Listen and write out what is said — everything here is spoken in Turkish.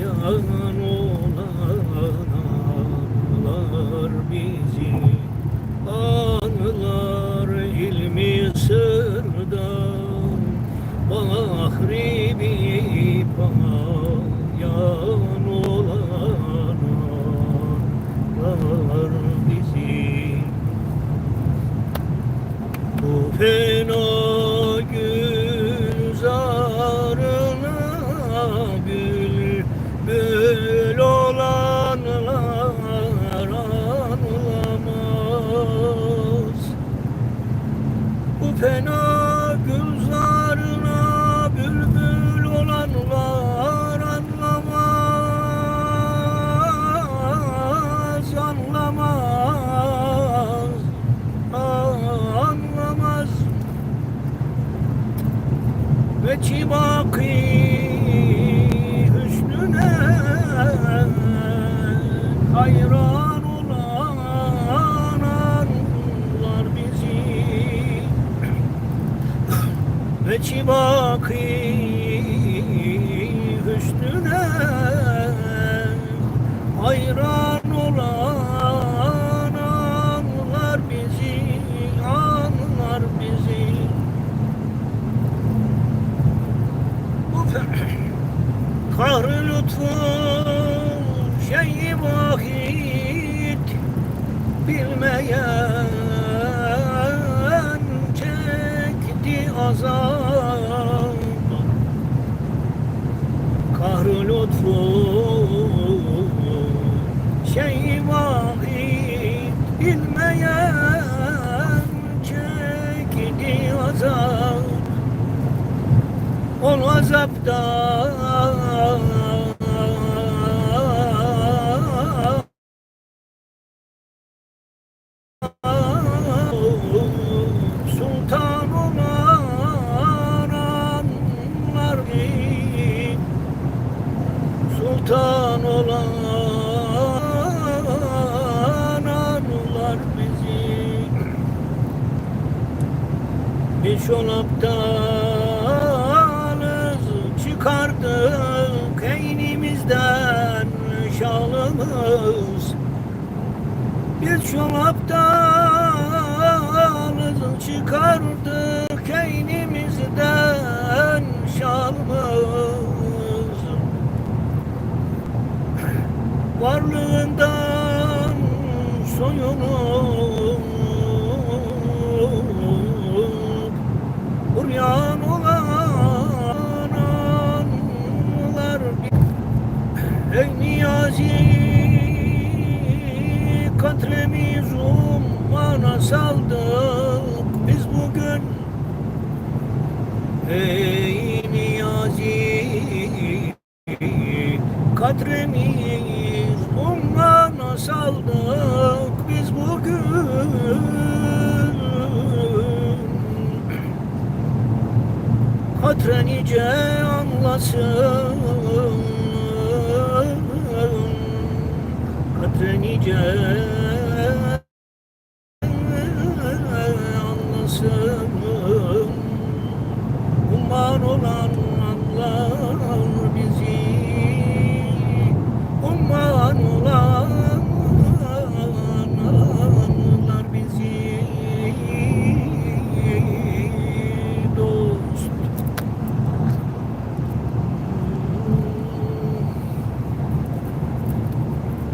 Yazan fena gülzarına bülbül olanlar anlamaz Anlamaz anlamaz. Ve çibaki hüsnüne hayran ve çibaki hüsnüne hayran olan anlar bizi anlar bizi. Bu kahrı lütfun şeyi vahid bilmeyen azap kahrı lütfun şeyi vahid bilmeyen çekti azap o azaptan Sultan olan anlar bizi. Bir şolaptanız çıkardık eynimizden şalımız. Bir şolaptanız çıkardık eynimizden Varlığından soyunup Buryan olan anlar Ey Niyazi Katremiz ummana saldık Biz bugün. Ey Niyazi Kadremiz ummana saldık Biz bugün. Kadre nice anlasın. Kadre nice